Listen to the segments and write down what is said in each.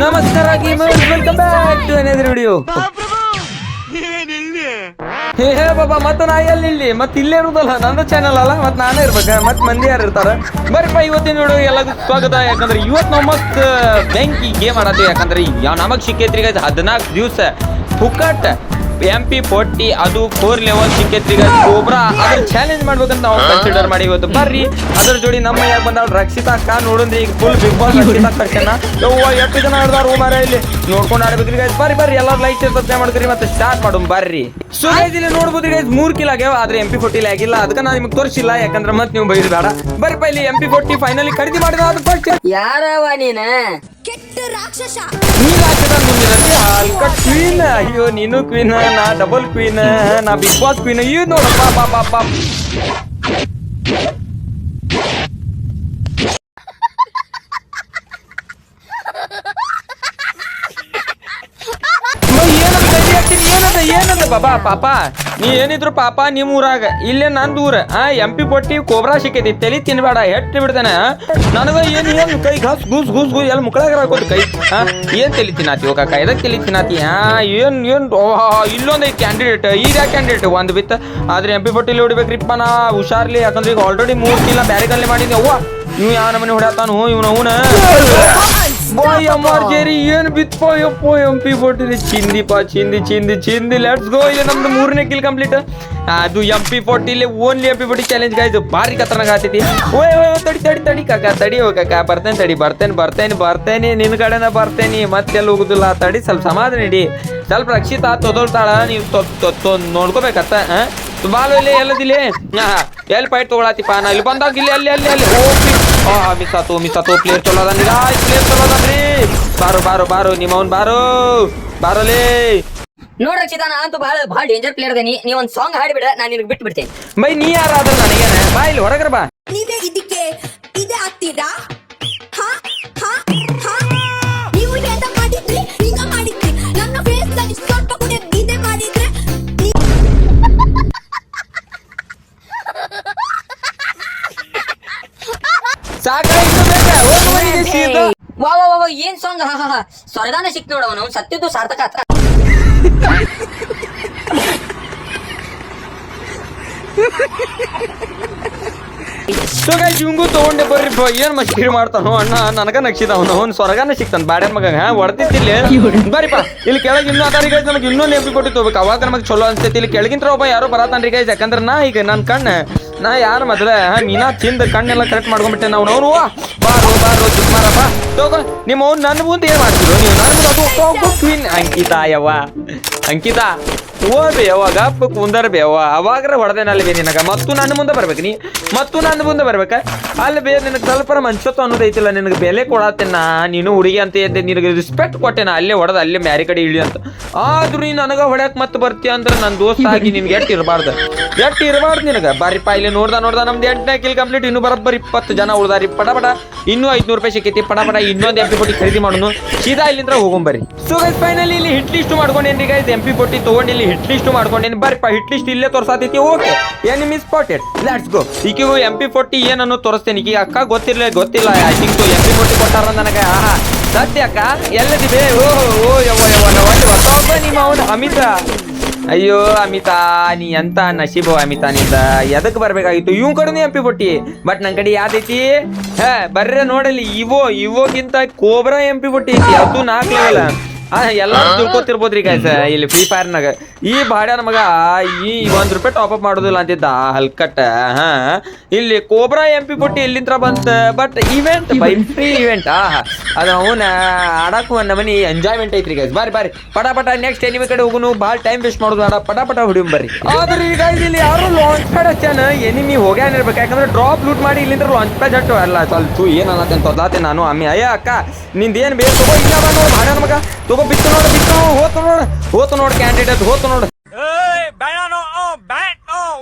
ನಮಸ್ಕಾರ gamers welcome back to another video hey hey ಬಾಬಾ ಮತ್ತೆ ನಾ ಎಲ್ಲಿ ಇಲ್ಲಿ ಮತ್ತೆ ಇಲ್ಲೇ ಇರುದಲ್ಲ ನಂದು ಚಾನಲ್ ಅಲ್ಲ ಮತ್ತೆ ನಾನೇ ಇರ್ಬೇಕ? ಮತ್ತೆ ಮಂದಿ ಯಾರು ಇರ್ತಾರ? ಬರ್ರಿಪ್ಪ ಇವತ್ತಿನ ನೋಡು ಎಲ್ಲರಿಗೂ ಸ್ವಾಗತ. ಯಾಕಂದ್ರೆ ಇವತ್ತು ನಾವು ಮಸ್ತ್ ಬೆಂಕಿ ಗೇಮ್ ಆಡತ್ತೀವಿ. ಯಾಕಂದ್ರೆ ಯಾವ ನಮಗ್ ಸಿಕ್ಕೈತ್ರಿ ಹದಿನಾಲ್ಕು ದಿವಸ ಫುಕಟ್ ಎಂ ಪಿ ಫೋರ್ಟಿ ಅದು ಫೋರ್ ಲೆವೆಲ್ ಸಿಕ್ಕೈತ್ರಿ ಈಗ ಅದ್ರ ಚಾಲೆಂಜ್ ಮಾಡ್ಬೇಕಂತ ನಾವು ಕನ್ಸಿಡರ್ ಮಾಡಿ ಇವತ್ತು. ಬರ್ರಿ, ಅದ್ರ ಜೋಡಿ ನಮ್ಮ ಯಾರು ಬಂದಾಳ ರಕ್ಷಿತಾ ಅಕ್ಕ ನೋಡಿದ್ರಿ ಈಗ ಫುಲ್ ಬಿಗ್ ಬಾಸ್ ರಕ್ಷಿತಾ ಕರ್ಸನ ಎಷ್ಟು ಜನ ಆಡ್ದಾರ ಮಾರ ಇಲ್ಲಿ? ನೋಡ್ಕೊಂಡು ಆಡ್ಬೇಕ್ರಿ ಗೈಸ್ ಬರ್ರಿ ಬರ್ರಿ ಎಲ್ಲ ಲೈಕ್ ಸಬ್ಸ್ಕ್ರೈಬ್ ಮಾಡ್ತೀರಿ ಮತ್ತೆ ಸ್ಟಾರ್ಟ್ ಮಾಡೋಣ, ಬರ್ರಿ. ಸೊ ಗೈಸ್ ಇಲ್ಲಿ ನೋಡ್ಬೋದು ಗೈಸ್ ಮೂರ್ ಕಿಲ್ ಆಗ್ಯಾವ, ಆದ್ರೆ ಎಂ ಪಿ ಫೋರ್ಟಿ ಆಗಿಲ್ಲ. ಅದಕ್ಕೆ ನಾನು ನಿಮ್ಗೆ ತೋರಿಸಿಲ್ಲ, ಯಾಕಂದ್ರೆ ಮತ್ತೆ ನೀವು ಬೈದು ಬೇಡ. ಬರ್ರಿ ಇಲ್ಲಿ ಎಂ ಪಿ ಫೋರ್ಟಿ ಫೈನಲಿ ಖರೀದಿ ಮಾಡಿದ, ಅದು ಫಸ್ಟ್ ಯಾರವ ನೀನ? ಕೆಟ್ಟ ರಾಕ್ಷಸ. ನೀ ಹಾಕಿದ ಮುಂದಿನಲ್ಲಿ ಹಲ್ಕ ಕ್ವೀನ್ ಅಯ್ಯೋ, ನೀನು ಕ್ವೀನ್ ನಾ ಡಬಲ್ ಕ್ವೀನ್ ನಾ ಬಿಗ್ ಬಾಸ್ ಕ್ವೀನ್ ಇವ್ ನೋಡಪ್ಪ ಪಾಪ ಪಾ ಬಾಬಾ, ಪಾಪ. ನೀ ಏನಿದ್ರು ಪಾಪ ನಿಮ್ ಊರಾಗ ಇಲ್ಲೇ ನಂದ್ ಊರ. ಆ, ಎಂ ಪಿ ಪೊಟ್ಟಿ ಕೋಬ್ರಾ ಸಿಕ್ಕೈತಿ ತಲಿ ತಿನ್ಬೇಡ ಹೆಟ್ ಬಿಡ್ತಾನೆ. ನನಗ ಏನ್ ಏನ್ ಕೈ ಘಸ್ ಗೂಸ್ ಗೂಸ್ ಗೂಸ್ ಎಲ್ಲ ಮುಕ್ಕಳಾಗ ಹಾಕೋದು ಕೈ. ಆ, ಏನ್ ತಲಿ ತಿನ್ನಾತಿ ಹೋಗ ಕೈದ ತಲಿ ತಿನ್ನಾತಿ? ಆ, ಏನ್ ಏನ್ ಇಲ್ಲೊಂದ್ ಐತಿ ಕ್ಯಾಂಡಿಡೇಟ್ ಈಗ ಕ್ಯಾಂಡಿಡೇಟ್ ಒಂದ್ ಬಿತ್ತ. ಆದ್ರೆ ಎಂ ಪಿ ಪೊಟ್ಟಿಲಿ ಹೊಡಿಬೇಕ್ರಿಪ್ಪ ನಾ. ಹುಷಾರ್ಲಿ, ಯಾಕಂದ್ರೆ ಈಗ ಆಲ್ರೆಡಿ ಮೂರ್ ಕಿಲ್ಲ ಬ್ಯಾರೆ ಕಲ್ಲಿ ಮಾಡಿದ್ದೆ. ಅವ್ವ ಇವ್ ಯಾವ ನಮನೆ ಹೊಡ್ಯಾತಾನು? ಇವ್ನ ಅವನ ಬಾಯ್ ಮಾರ್ಜರಿ ಜೇರಿ ಏನ್ ಬಿತ್ತೋ ಯಪ್ಪೋ ಎಂ ಪಿ ಫೋರ್ಟಿ ಚಿಂದಿ ಪಾ ಚಿಂದಿ ಚಿಂದಿ ಚಿಂದಿ ಲೆಟ್ಸ್ ಗೋ ಇಲ್ಲಿ ನಮ್ದು ಮೂರನೇ ಕಿಲ್ ಕಂಪ್ಲೀಟ್ ಅದು M P ಫೋರ್ಟಿಲಿ only M P forty challenge ಗಾಯ್ದು ಭಾರಿ ಖತರ್ನಾಗ ಆಗ್ತೈತಿ ಓಯ್ ಓಯ್ ತಡಿ ತಡಿ ತಡಿ, ಕಾಕ, ತಡಿ, ಓ ಕಾಕ. ಬರ್ತೇನೆ ತಡಿ, ಬರ್ತೇನೆ ಬರ್ತೇನೆ ಬರ್ತೇನೆ. ನಿನ್ ಕಡೆನ ಬರ್ತೇನೆ. ಮತ್ತೆಲ್ಲ ಹೋಗುದಿಲ್ಲ. ತಡಿ, ಸ್ವಲ್ಪ ಸಮಾಧಾನ ಇಡಿ. ಸ್ವಲ್ಪ ರಕ್ಷಿತ ತೊದೊಳ್ತಾಳ. ನೀವು ನೋಡ್ಕೋಬೇಕತ್ತ? ಬಾಲು ಇಲ್ಲಿ ಎಲ್ಲದಿಲ್ಲಿ? ಎಲ್ಲಿ ಫೈಟ್ ತಗೊಳತಿಪ್ಪ? ನಾ ಇಲ್ಲಿ ಬಂದಾಗ ಇಲ್ಲಿ, ಅಲ್ಲಿ ಅಲ್ಲಿ ಅಲ್ಲಿ. ಹೋಗಿ ಮಿಸ್ ಆತು ಮಿಸ್ ಆತು ಪ್ಲೇಯರ್ ಚಲೋ ಅದನ್ರಿ ಪ್ಲೇಯರ್ ಚಲೋ ಅದಾನ್ರಿ ಬಾರು ಬಾರು ಬಾರೋ ನಿಮ್ಮ ಅವ್ನ್ ಬಾರೋ. ಬಾರಲಿ. ನೋಡ್ ರಕ್ಷಿತಾ ನಾ ಅಂತೂ ಬಹಳ ಬಹಳ ಡೇಂಜರ್ ಪ್ಲೇಯರ್ ಅದೇನಿ. ನೀ ಒಂದ್ ಸಾಂಗ್ ಹಾಡಿಬಿಡ ನಾನು ನಿನಗೆ ಬಿಟ್ಟು ಬಿಡ್ತೇನೆ. ಮೈ ನೀ ಯಾರಾದ್ರೂ ನನಗೇನೆ? ಬಾ ಇಲ್ಲಿ ಹೊರಗ್ರ ಬಾ. ನೀವೇ ಇದಕ್ಕೆ ಇದೇ ಆಗ್ತೀರಾ? ವಾ ವಾ ಏನ್ ಸಾಂಗ್ ಹಾ ಹಾ ಸ್ವರ್ಗಾನ ಸಿಕ್ತು ನೋಡವನು ಸತ್ಯದ್ದು ಸಾರ್ಥಕ. ಆತ ಸೊ ಗಾಯ್ಸ್ ಇವಂಗೂ ತಗೊಂಡೆ ಬರ್ರಿ ಏನ್ ಮಸ್ಕಿರಿ ಮಾಡ್ತಾನೋ ಅಣ್ಣ? ನನಗ ನಕ್ಷಿದ ಅವನು. ಅವ್ನು ಸ್ವರ್ಗನ ಸಿಕ್ತಾನ. ಬ್ಯಾಡ ಮಗ ಹಾ? ಹೊಡ್ತಿದ್ದಿಲ್ಲ ಬರ್ರಿಪ್ಪ ಇಲ್ಲಿ ಕೆಳಗೆ ಇನ್ನೂ ಅದಾರಿ ಗೈಸ್ ನಮಗೆ ಇನ್ನೂ ನೆಪಿ ಕೊಟ್ಟು ತಗೋಬೇಕು ಅವಾಗ ನಮಗೆ ಚಲೋ ಅನ್ಸ್ತೈತಿ. ಇಲ್ಲಿ ಕೆಳಗಿಂತ್ರ ಒಬ್ಬ ಯಾರೋ ಬರತಾನ್ರಿ ಗೈಸ್ ಯಾಕಂದ್ರೆ ನಾ ಈಗ ನನ್ನ ಕಣ್ಣು, ನಾ ಯಾರು ಮದ್ವೆ? ಹಾ, ಮೀನಾ ತಿಂದ ಕಣ್ಣೆಲ್ಲ ಕರೆಕ್ಟ್ ಮಾಡ್ಕೊಂಡ್ಬಿಟ್ಟೆ ನಾವು. ಅವನು ಬಾರೋ ಬಾರೋ ಚಿಕ್ಮಾರಪ್ಪ ತಗೋ, ನಿಮ್ಮ ಅವ್ನು ನನ್ನ ಮುಂದೆ ಏನ್ ಮಾಡ್ತಿರೋ ನೀವು ನನ್ನ ಮುಂದೆ ಅಂಕಿತಾ ಯವ್ವ. ಅಂಕಿತಾ ಓ ಬೇ ಯವ್ವ ಗಪ್ಪ ಕುಂದರ್ ಬೇವ ಅವಾಗ್ರ ಹೊಡೆದೇನಲ್ಲಿ ಬೇ ನಿನಗ. ಮತ್ತು ನನ್ನ ಮುಂದೆ ಬರ್ಬೇಕು ನೀ? ಮತ್ತು ನನ್ನ ಮುಂದೆ ಬರ್ಬೇಕ? ಅಲ್ಲಿ ಬೇ, ನಿನಗೆ ಸ್ವಲ್ಪ ಮನ್ಸತ್ತು ಅನ್ನೋದು ಐತಿಲ್ಲ, ನಿನಗೆ ಬೆಲೆ ಕೊಡತ್ತೇನ ನೀನು ಹುಡುಗಿ ಅಂತ ಎದ್ದೆ, ನಿನಗೆ ರೆಸ್ಪೆಕ್ಟ್ ಕೊಟ್ಟೆನ ಅಲ್ಲೇ ಹೊಡೆದ, ಅಲ್ಲೇ ಮ್ಯಾರಿ ಕಡೆ ಇಳಿ ಅಂತ. ಆದ್ರೂ ನೀ ನನಗ ಹೊಡ್ಯಾಕ್ ಮತ್ತೆ ಬರ್ತೀಯ ಅಂದ್ರೆ ನನ್ನ ದೋಸ್ತ ಆಗಿ ನಿನ್ಗೆ ಎಟ್ಟು ಇರಬಾರ್ದು? ಎಟ್ಟು ಇರಬಾರ್ದು ನಿನಗೆ? ಬಾರಿಪ್ಪ ಇಲ್ಲಿ ನೋಡ್ದ ನೋಡ್ದ, ನಮ್ದು ಎಂಟನೇ ಕಿಲ್ ಕಂಪ್ಲೀಟ್ ಇನ್ನು ಬರೋಬ್ಬರಿ ಇಪ್ಪತ್ತು ಜನ ಉಳ್ದಾರಿ. ಬಡ ಇನ್ನೂ ಐದ್ನೂರು ರೂಪಾಯಿ ಸಿಕ್ಕೈತಿ ಬಡ ಇನ್ನೊಂದು ಎಂ ಪಿ ಪೊಟ್ಟಿ ಖರೀದಿ ಮಾಡೋನು. ಸೀದಾ ಇಲ್ಲಿಂದ ಹೋಗೊಂಬರಿ. ಸೊ ಫೈನಲಿ ಇಲ್ಲಿ ಹಿಟ್ ಲಿಸ್ಟ್ ಮಾಡ್ಕೊಂಡೇನ್ರಿ ಗೈಸ್ ಎಂ ಪಿ ಇಲ್ಲಿ ಹಿಟ್ ಲಿಸ್ಟ್ ಮಾಡ್ಕೊಂಡೇನಿ. ಬರ್ರಿಪ್ಪ ಹಿಟ್ ಲಿಸ್ಟ್ ಇಲ್ಲೇ ತೋರ್ಸಾತೈತಿ. Okay enemy spotted let's go ಈಕಿಗೂ M P forty ಏನನ್ನು ತೋರಿಸ್ತೇನೆ. ಈಗ ಅಕ್ಕ ಗೊತ್ತಿರಲಿಲ್ಲ ಗೊತ್ತಿಲ್ಲ. ಥಿಂಕ್ ಎಂ ಪಿ ಫೋರ್ಟಿ ಕೊಟ್ಟಾರ ನನಗೆ. ಆಹಾ, ಸತ್ಯ ಅಕ್ಕ? ಎಲ್ಲದಿದೆ ಓಹೋ, ಓ, ಯವ್ವ ಹೊಸ ನಿಮ್ಮ ಅವನು ಅಮಿತ. ಅಯ್ಯೋ, ಅಮಿತಾ, ನೀ ಎಂತ ನಶೀಬು ಅಮಿತಾ ನಿಂದ. ಎದಕ್ ಬರ್ಬೇಕಾಗಿತ್ತು? ಇವ್ ಕಡೆ ಎಂ ಪಿ ಬಟ್ ನನ್ ಕಡೆ ಯಾವ್ದೈತಿ? ಹಾ, ಬರ್ರೆ ನೋಡಲಿ ಇವೋ ಇವೋಗಿಂತ ಕೋಬ್ರಾ ಎಂ ಪಿ ಫೋರ್ಟಿ ಐತಿ. ಅದು ನಾಲ್ಕು ಎಲ್ಲಾರು ತಿಳ್ಕೊತಿರ್ಬೋದ್ರಿ ಗೈಸ್ ಇಲ್ಲಿ ಫ್ರೀ ಫೈರ್ನಾಗ ಈ ಬಾಡ್ಯಾನ ಮಗ ಈ ಒಂದ್ ರೂಪಾಯಿ ಟಾಪ್ ಅಪ್ ಮಾಡೋದಿಲ್ಲ ಅಂತಿದ್ದ ಹಲ್ಕಟ್ಟ ಹಾ. ಇಲ್ಲಿ ಕೋಬ್ರಾ ಎಂ ಪಿ ಬುಟ್ಟಿ ಎಲ್ಲಿಂತ್ರ ಬಂತ but event by free event ಆ ಅದ ಅವನ ಆಡಕ್ ಒಂದ್ ನಮನಿ ಎಂಜಾಯ್ಮೆಂಟ್ ಐತ್ರಿ ಗೈಸ್ ಬಾರಿ ಬಾರಿ. ಪಟ ಪಟ ನೆಕ್ಸ್ಟ್ ಎನಿಮಿ ಕಡೆ ಹೋಗುನು ಭಾಳ ಟೈಮ್ ವೇಸ್ಟ್ ಮಾಡೋದು ಬೇಡ ಪಟ ಪಟ ಹೊಡಿಯಂ ಬರ್ರಿ. ಆದ್ರೆ ಈಗ ಇಲ್ಲಿ ಯಾರು ಲಾಂಚ್ ಪ್ಯಾಡ್ ಹಚ್ಚಾನ ಎನಿಮಿ ಹೋಗ್ಯಾನ ಇರ್ಬೇಕು ಯಾಕಂದ್ರೆ ಡ್ರಾಪ್ ಲೂಟ್ ಮಾಡಿ ಇಲ್ಲಿಂದ್ರ ಲಾಂಚ್ ಪ್ಯಾಡ್ ಹಟ್ಟು ಅಲ್ಲ ಸ್ವಲ್ಪ ಏನು ಅನ್ನತ್ತೇನ್ ತೊದ್ಲಾತೆ ನಾನು ಅಮ್ಮಿ. ಅಯ್ಯ ಅಕ್ಕ ನಿಂದ ಏನ್ ಬೇಕು ಇಲ್ಲ ಬಾ ನೋಡು ಬಾಡ್ಯಾನ ಮಗ. ತಗೋ ಬಿತ್ತು ನೋಡು ಬಿತ್ತು. ಹೋತು ನೋಡು. ಹೋತು ನೋಡು ಕ್ಯಾಂಡಿಡೇಟ್ ಹೋತು ನೋಡು. ಏಯ್ ಬೇಡನೋ ಬ್ಯಾಟ್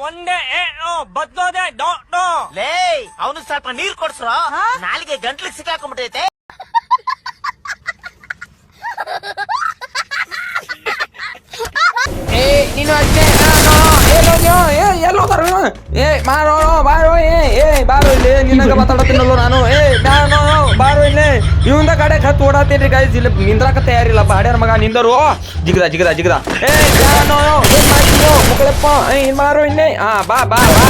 ಒಂದೇ ಏನೋ ಬದ್ಲೋದೆ ಡೋ ಲೇ ಅವನು ಸ್ವಲ್ಪ ನೀರ್ ಕೊಡ್ಸ್ರ? ನಾಲಿಗೆ ಗಂಟ್ಲಿಗೆ ಸಿಕ್ಕಾಕೊಂಡ್ಬಿಟ್ಟೈತೆ ಏ ನೀನು ಅಷ್ಟೇ ಏ ಎಲ್ಲೋ ಬರೋ ಏ ಮಾರೋ ಬಾರೋ ಏ ಏ ಬಾರೋ ಇಲ್ಲಿ. ನಿನ್ನಗ ಮಾತಾಡತ್ತೀನಲ್ಲೋ ನಾನು. ಏ ನಾನು? ಬಾರೋ ಇಲ್ಲೇ. ಇವಂದ ಕಡೆ ಹತ್ತು ಓಡಾತೇನ್ರಿ ಗಾಯ್ಸ್ ಇಲ್ಲಿ ನಿಂದ್ರಾಕ ತಯಾರಿಲ್ಲ ಬಾಡ್ಯಾರ ಮಗ, ನಿಂದರು. ಜಿಗದ ಜಿಗದ ಜಿಗದ. ಏ ಮುಗಳಪ್ಪ ಏನ್ ಮಾರೋ ಇನ್ನೇ ಹಾ ಬಾ ಬಾ ಬಾ.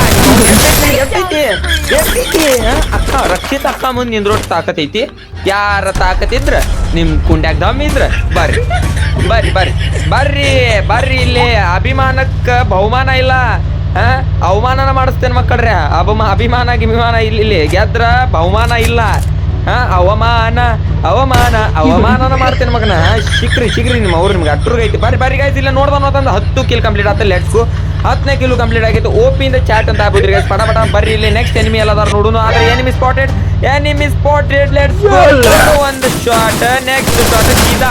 ಹಾ? ಅಕ್ಕ, ರಕ್ಷಿತ ಅಕ್ಕ ಮುಂದೆ ನಿಂದ್ರೋಟ್ ತಾಕತೈತಿ. ಯಾರ ತಾಕತಿದ್ರ? ನಿಮ್ ಕುಂಡ್ಯಾಗ ದಮ್ ಇದ್ರ. ಬರ್ರಿ ಬರ್ರಿ ಬರ್ರಿ. ಬರ್ರಿ ಬರ್ರಿ ಇಲ್ಲಿ. ಅಭಿಮಾನಕ್ಕ ಬಹುಮಾನ ಇಲ್ಲ. ಹಾ? ಅವಮಾನನ ಮಾಡಿಸ್ತೇನೆ ಮಕ್ಕಳ್ರೆ. ಅಭಿಮಾನ ಅಭಿಮಾನ ಇಲ್ಲಿ ಇಲ್ಲಿ. ಗೆದ್ರ ಬಹುಮಾನ ಇಲ್ಲ. ಹಾ ಅವಮಾನ ಅವಮಾನ ಅವಮಾನನ ಮಾಡ್ತೇನೆ ಮಗನ. ಶಿಕ್ರಿ ಶಿಕ್ರಿ ನಿಮ್ಮ ಅವ್ರು ನಿಮ್ಗೆ ಅಟ್ರಿಗೆ ಐತಿ. ಬಾರಿ ಬಾರಿ ಗಾಯ್ಸ್ ಇಲ್ಲ ನೋಡ್ದ ನೋಡ್ದಂದು ಹತ್ತು ಕಿಲ್ ಕಂಪ್ಲೀಟ್ ಆತ ಲೆಟ್ಸ್ಕು ಹತ್ತನೇ ಕಿಲೋ ಕಂಪ್ಲೀಟ್ ಆಗಿತ್ತು. ಓಪಿಯಿಂದ ಚಾಟ್ ಅಂತ ಆಗ್ಬಿಟ್ರಿ ಗೈಸ್ ಪಟ ಪಟ ಬರ್ರಿ ಇಲ್ಲಿ. ನೆಕ್ಸ್ಟ್ ಎನಿಮಿ ಎಲ್ಲ ನೋಡೋಣ ಆದ್ರೆ enemy spotted enemy spotted let's ಒಂದು ಶಾಟ್ ನೆಕ್ಸ್ಟ್ ಶಾಟ್ ಸೀದಾ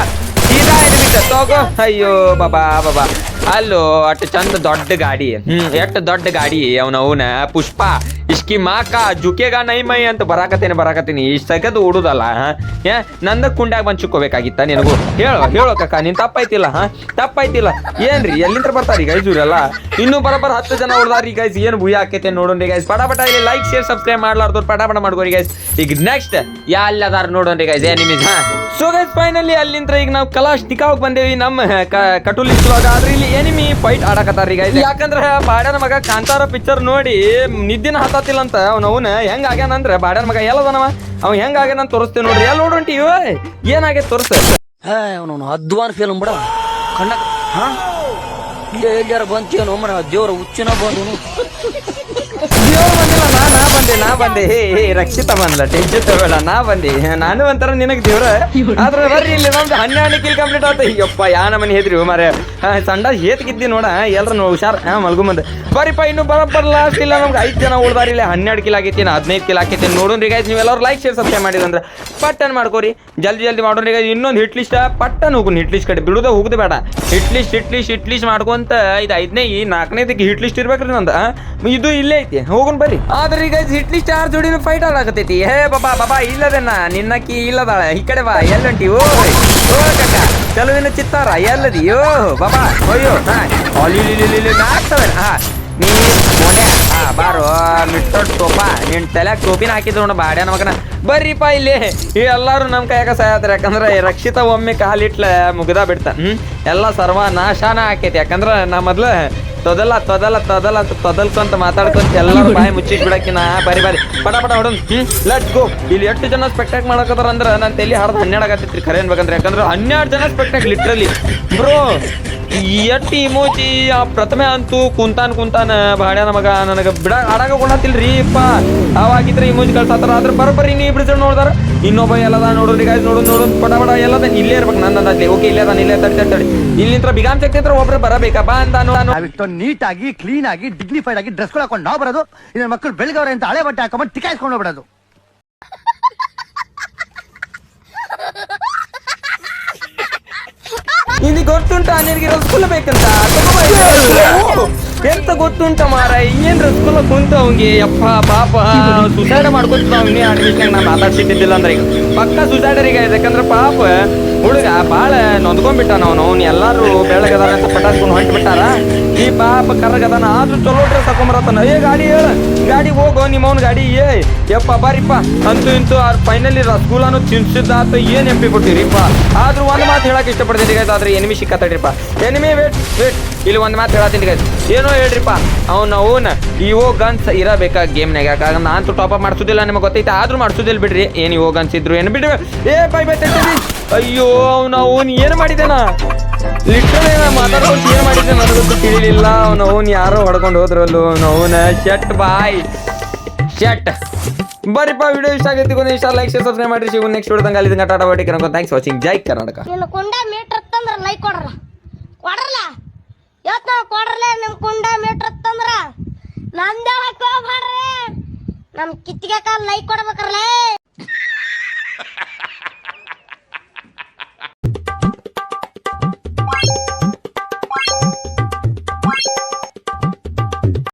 ಸೀದಾ ಎನಿಮಿ ತಗೋ. ಅಯ್ಯೋ ಬಾಬಾ ಬಾಬಾ ಅಲ್ಲೋ ಅಟ್ ಚಂದ ದೊಡ್ಡ ಗಾಡಿ. ಹ್ಮ್, ಎಷ್ಟು ದೊಡ್ಡ ಗಾಡಿ ಅವನ ಅವನ. ಪುಷ್ಪ, ಇಷ್ಕಿ ಮಾಕ, ಜುಕೆಗ ನೈ ಮೈ ಅಂತ ಬರಾಕತ್ತೇನೆ, ಬರಾಕತ್ತೀನಿ. ಇಷ್ಟ ಸಗದ್ ಓಡುದಲ್ಲ ಹಾ? ನಂದ ಕುಂಡ್ಯಾಗ ಬಂದ್ ಚುಕ್ಕೋಬೇಕಾಗಿತ್ತ ನಿನಗೂ? ಹೇಳೋ ಹೇಳೋ ಕಕ್ಕ, ನೀನ್ ತಪ್ಪಾಯ್ತಿಲ್ಲ, ಹಾ? ತಪ್ಪಾಯ್ತಿಲ್ಲ. ಏನ್ರಿ ಎಲ್ಲಿಂದ ಬರ್ತಾರಿ ಗೈಸ್ ಇವ್ರೆಲ್ಲ? ಇನ್ನು ಬರಬರ ಹತ್ತು ಜನ ಉಳ್ದಾರಿ ಗೈಸ್ ಏನ್ ಭೂಯ ಆಕೈತೆ ನೋಡೋಣ್ರಿ ಗೈಸ್ ಪಟ ಪಟ ಇಲ್ಲಿ ಲೈಕ್ ಶೇರ್ ಸಬ್ಸ್ಕ್ರೈಬ್ ಮಾಡ್ಲಾರ್ದವ್ರು ಪಟ ಪಟ ಮಾಡ್ಕೋರಿ ಗೈಸ್ ಈಗ ನೆಕ್ಸ್ಟ್ ಎಲ್ಲದಾರ ನೋಡೋಣ್ರಿ ಗೈಸ್ ಏ, ನಿಮಿಷ, ಹಾ? ಸೊ ಗೈಸ್ ಫೈನಲಿ ಅಲ್ಲಿಂದ ಈಗ ನಾವು ಕಲಾಶ್ ಹೋಗಿ ಬಂದೇವಿ. ನಮ್ಮ ಕಟುಲ್ ಇವಾಗ ಆದ್ರೆ ಇಲ್ಲಿ ಎನಿಮಿ ಫೈಟ್ ಆಡಕತ್ತಾರ ಈಗ ಯಾಕಂದ್ರೆ ಬಾಡ್ಯಾನ ಮಗ ಕಾಂತಾರ ಪಿಕ್ಚರ್ ನೋಡಿ ನಿದ್ದಿನ ಹತ್ತಾತಿಲ್ಲ ಅಂತ ಅವ್ನ ಅವನ ಹೆಂಗ್ ಆಗ್ಯಾನಂದ್ರ ಬಾಡ್ಯಾನ ಮಗ ಎಲ್ಲದನವ? ಅವ್ ಹೆಂಗ್ ಆಗ್ಯಾನ ತೋರಿಸ್ತೇವೆ ನೋಡ್ರಿ. ಎಲ್ಲ ನೋಡೋಂಟಿ ಏನಾಗೈತೆ ತೋರಿಸ್ತ ಅದ್ವಾನ್ ಫೀಲ್ ಬಿಡ. ಕಣ್ಣ, ಹಾ? ಎಲ್ಲಾರ ಬಂತೀವನು ಮರ. ದೇವ್ರ ಹುಚ್ಚಿನ ಬಂದನು ದೇವ್ರು ಬಂದಿಲ್ಲ ನಾ ನಾ ಬಂದೆ ನಾ ಬಂದೆ. ಹೇ ರಕ್ಷಿತ ಬಂದ್ಲ ಟೆನ್ಷನ್ ತಗೋಬೇಡ ನಾ ಬಂದೆ. ನಾನು ಒಂಥರ ನಿನಗೆ ದೇವ್ರ. ಆದ್ರೆ ಬರ್ರಿ, ಇಲ್ಲಿ ನಮ್ದು ಹನ್ನೆರಡು ಕಿಲ್ ಕಂಪ್ಲೀಟ್ ಆಯ್ತು ಯಪ್ಪ ಯಾ ನಮ್ಮನೆ ಹೇದ್ರಿ ಮಾರ ಸಂಡ ಹೇತ್ಗಿದ್ದಿ ನೋಡ ಎಲ್ರು ಹುಷಾರ್, ಹಾ ಮಲ್ಗು ಮುಂದೆ ಬರೀಪ್ಪ ಇನ್ನು ಬರಬ್ಬರ್ ಲಾಸ್ಟ್ ಇಲ್ಲ, ನಮ್ಗೆ ಐದು ಜನ ಉಳ್ದಾರಿ ಇಲ್ಲ ಹನ್ನೆರಡು ಕಿಲ್ ಆಗೈತಿ ಹದಿನೈದು ಕಿಲ್ ಆಗೈತಿ. ನೋಡೋಣ್ರಿ ಗೈಸ್ ನೀವೆಲ್ಲರೂ ಲೈಕ್ ಶೇರ್ ಸಬ್ಸ್ಕ್ರೈಬ್ ಮಾಡಿದಂದ್ರೆ ಪಟ್ಟನ್ ಮಾಡ್ಕೋರಿ. ಜಲ್ದಿ ಜಲ್ದಿ ಮಾಡೋನ್ರಿ ಗಾಯ್ಸ್ ಇನ್ನೊಂದು ಹಿಟ್ ಲಿಸ್ಟ್ ಪಟ್ಟನ್ ಹೋಗುನ್ ಹಿಟ್ ಲಿಸ್ಟ್ ಕಡೆ. ಬಿಡುದ ಹೋಗುದು ಬೇಡ. Hit list hit list hit list ಮಾಡ್ಕೊಂತ ಇದು ಐದನೇ, ಈ ನಾಲ್ಕನೇದಕ್ಕೆ ಹಿಟ್ ಲಿಸ್ಟ್ ಇರ್ಬೇಕ್ರಿ ನಂದು ಇದು ಇಲ್ಲೇ ಐತಿ ಹೋಗುನ್ ಬರ್ರಿ. ಆದ್ರೆ ಈಗ ಹಿಟ್ಲಿ ಚಾರ್ ಜೋಡಿನ ಫೈಟ್ ಆಡಕತ್ತೈತಿ ಹೇ ಬಾಬಾ ಬಾಬಾ ಇಲ್ಲದೇನ ನಿನ್ನಕ್ಕಿ ಇಲ್ಲದಾಳ. ಈ ಕಡೆ ಬಾ ಎಲ್ಲಂಟಿ ಓ ಓ ಕಕ್ಕ ಚಲುವಿನ ಚಿತ್ತಾರ. ಎಲ್ಲದಿ? ಓ, ಬಾಬಾ. ಅಯ್ಯೋ ಹಾ. ನೀ ಬಾರೋ. ಮಿಟ್ಟೊಟ್ ಟೋಪ ನಿನ್ ತಲೆ ಟೋಪಿನ ಹಾಕಿದ್ರು ಬಾಡ್ಯಾನ ಮಗನ. ಬರ್ರಿಪ್ಪ ಇಲ್ಲಿ. ಈ ಎಲ್ಲಾರು ನಮ್ಮ ಕೈಯಾಗ ಸಾಯತ್ರಿ ಯಾಕಂದ್ರೆ ರಕ್ಷಿತ ಒಮ್ಮೆ ಕಾಲಿಟ್ಲ ಮುಗ್ದ ಬಿಡ್ತ ಹ್ಮ್? ಎಲ್ಲ ಸರ್ವ ನಾಶಾನ ಆಕೈತಿ. ಯಾಕಂದ್ರೆ ನಾ ಮೊದ್ಲ ತೊದಲ ತೊದಲ ತೊದಲ ಅಂತ ತೊದಲ್ಕೊಂತ ಮಾತಾಡ್ಕೊಂತ ಎಲ್ಲರೂ ಬಾಯಿ ಮುಚ್ಚಿಟ್ ಬಿಡಕಿನ ಬರಿ ಬರಿ. ಪಟ ಪಟ ಹೊಡೋನ್ ಹ್ಮ್? ಲಟ್ ಗೋ ಇಲ್ಲಿ ಎಷ್ಟು ಜನ ಸ್ಪೆಕ್ಟಾಕ್ ಮಾಡಕತ್ತಾರ ಅಂದ್ರ ನಾನು ತಲೆ ಹರ್ದು ಹನ್ನೆರಡು ಆಗತ್ತೈತ್ರಿ ಖರೆ ಅನ್ಬೇಕಂದ್ರೆ. ಯಾಕಂದ್ರೆ ಹನ್ನೆರಡು ಜನ ಸ್ಪೆಕ್ಟಾಕ್ ಲಿಟ್ರಲಿ ಬ್ರೋ ಎಟ್ಟಿ ಇಮೋಜಿ ಆ ಪ್ರಥಮೆ ಅಂತೂ ಕುಂತಾನ್, ಕುಂತಾನ ಬಹಳ ನಮಗ ನನಗೆ ಬಿಡ ಆಡಾಗ ಕೊಡತಿಲ್ರಿ ಅಪ್ಪ ಅವಾಗಿದ್ರೆ ಇಮೋಜಿ ಕಳ್ಸಾತಾರ, ಆದ್ರೆ ಬರೋಬ್ಬರಿ ನೀ ಜನ ನೋಡ್ದಾರ. ಇನ್ನೊಬ್ಬ ಎಲ್ಲದ ನೋಡ್ರಿ ಗಾಯ್ಸ್ ನೋಡು ನೋಡು ಪಡ ಪಡ ಎಲ್ಲದ ಇಲ್ಲೇ ಇರ್ಬೇಕು ನನ್ನ ಅಂದಾಜ್ಲಿ ಓಕೆ ಇಲ್ಲೇ ಅದಾನ ಇಲ್ಲೇ ತಡಿ ತಡಿ ತಡಿ. ಇಲ್ಲಿಂತ್ರ ಬಿಗಾಮ್ ಚೆಕ್ ಹತ್ರ ಒಬ್ರು ಬರಬೇಕಾ? ಬಾ ಅಂತ ನಾನು ನೀಟಾಗಿ ಕ್ಲೀನ್ ಆಗಿ ಡಿಗ್ನಿಫೈಡ್ ಆಗಿ ಡ್ರೆಸ್ ಹಾಕೊಂಡು ನಾವು ಬರೋದು. ಇನ್ನ ಮಕ್ಕಳು ಬೆಳಗ್ಗೆ ಅಂತ ಹಳೆ ಬಟ್ಟೆ ಹಾಕೊಂಡು ಟಿಕಾಯಿಸ್ಕೊಂಡು ಹೋಗ್ಬಿಡೋದು. ಇಲ್ಲಿ ಗೊತ್ತುಂಟ ನಿನಗೆ ರಸಗುಲ್ಲ ಬೇಕಂತ? ಇಲ್ಲಿ ಎಂತ ಗೊತ್ತುಂಟ ಮಾರ ಏನ್ ರಸಗುಲ್ಲ ಕುಂತ ಅವಂಗೆ? ಯಪ್ಪ, ಪಾಪ. ಸುಸೈಡ್ ಮಾಡ್ಕೊತ ಅವ್ನಿ ಅಡ್ಮಿಷನ್ ನಾನು ಮಾತಾಡ್ಸಿದ್ದಿಲ್ಲ ಅಂದ್ರೆ ಈಗ. ಪಕ್ಕ ಸುಸೈಡರ್ ಈಗ ಯಾಕಂದ್ರೆ ಪಾಪ. ಹುಡುಗ ಭಾಳ ನೊಂದ್ಕೊಂಡ್ಬಿಟ್ಟಾನ ಅವನು. ಅವ್ನು ಎಲ್ಲರೂ ಬೆಳಗದಾನ ಅಂತ ಪಟಾಸ್ಕೊಂಡು ಹೊಂಟ್ ಬಿಟ್ಟಾರ ಈ ಪಾಪ ಕರ್ರಗದಾನ. ಆದ್ರೂ ಚಲೋ ಡ್ರೆಸ್ ಹಾಕೊಂಬರತ್ತಾನ. ಏ, ಗಾಡಿ ಹೇಳ. ಗಾಡಿ ಹೋಗೋ ನಿಮ್ಮ ಅವ್ನ ಗಾಡಿ. ಏ, ಯಪ್ಪ, ಬಾರಿಪ್ಪ. ಅಂತೂ ಇಂತೂ ಫೈನಲಿ ತಿನ್ಸಿದ್ದ ತಿನ್ಸಿದ್ದಾತ ಏನ್ ಎಂಪಿ ಕೊಟ್ಟಿರಿಪ್ಪ? ಆದ್ರೂ ಒಂದ್ ಮಾತು ಹೇಳಕ್ ಇಷ್ಟಪಡ್ತೀನಿ ಗಾಯ್ತು ಆದ್ರೆ ಎನಿಮಿ ಸಿಕ್ಕತ್ತಡ್ರಿಪ್ಪ ಎನಿಮಿ ವೇಟ್ ವೇಟ್ ಇಲ್ಲಿ ಒಂದ್ ಮಾತು ಹೇಳತ್ತೀನಿ ಗಾಯ್ತು ಏನೋ ಹೇಳ್ರಿಪ್ಪ. ಅವ್ನ, ಅವನ ಓ ಗನ್ಸ್ ಇರಬೇಕಾ ಗೇಮ್ನಾಗ ಯಾಕಂದ್ರೆ ನಾನು ಟಾಪ್ ಅಪ್ ಮಾಡ್ಸೋದಿಲ್ಲ, ನಿಮಗೆ ಗೊತ್ತೈತೆ. ಆದ್ರೂ ಮಾಡ್ಸೋದಿಲ್ಲ ಬಿಡ್ರಿ. ಏನು ಇವೋ ಗನ್ಸ್ ಇದ್ರು ಏನು ಬಿಡ್ರಿ? ಏ ಬೈ ಬೈ. ಅಯ್ಯೋ, ಅವನ ಅವ್ನು ಏನು ಮಾಡಿದೇನ ಲಿಟ್ರಲಿ ನಾ ಮಾತಾಡ್ಕೊಂಡು ಏನು ಮಾಡಿದ್ದೆ ನನಗಂತೂ ತಿಳಿಲಿಲ್ಲ. ಅವನ ಅವ್ನು ಯಾರೋ ಹೊಡ್ಕೊಂಡು ಹೋದ್ರಲ್ಲೂ ಅವನ ಅವನ ಶಟ್ ಬಾಯ್. ಶಟ್ ಬರೀಪ್ಪ ವಿಡಿಯೋ ಇಷ್ಟ ಆಗೈತಿ ಕೊನೆ ಇಷ್ಟ ಲೈಕ್ ಶೇರ್ ಸಬ್ಸ್ಕ್ರೈಬ್ ಮಾಡಿರಿ. ಸಿಗು ನೆಕ್ಸ್ಟ್ ವಿಡಿಯೋದಂಗ ಅಲ್ಲಿ ಟಾಟಾ ಬಾಟಿ ಕರ್ಕೊಂಡು ಥ್ಯಾಂಕ್ಸ್ ವಾಚಿಂಗ್ ಜೈ ಕರ್ನಾಟಕ. ನಿನ್ನ ಕುಂಡ ಮೀಟರ್ ತಂದ್ರ ಲೈಕ್ ಕೊಡ್ರಲ್ಲ ಕೊಡ್ರಲ್ಲ? ಇವತ್ತು ನಾವು ಕೊಡ್ರಲ್ಲ ನಿಮ್ಮ ಕುಂಡ ಮೀಟರ್ ತಂದ್ರ. ನಂದೇ ಹಾಕೋ ಮಾಡ್ರಿ ನಮ್ಮ ಕಿತ್ತಿಗೆ ಕಾಲ್ ಲೈಕ್ ಕೊಡ್ಬೇಕ್ರಲ್ಲ.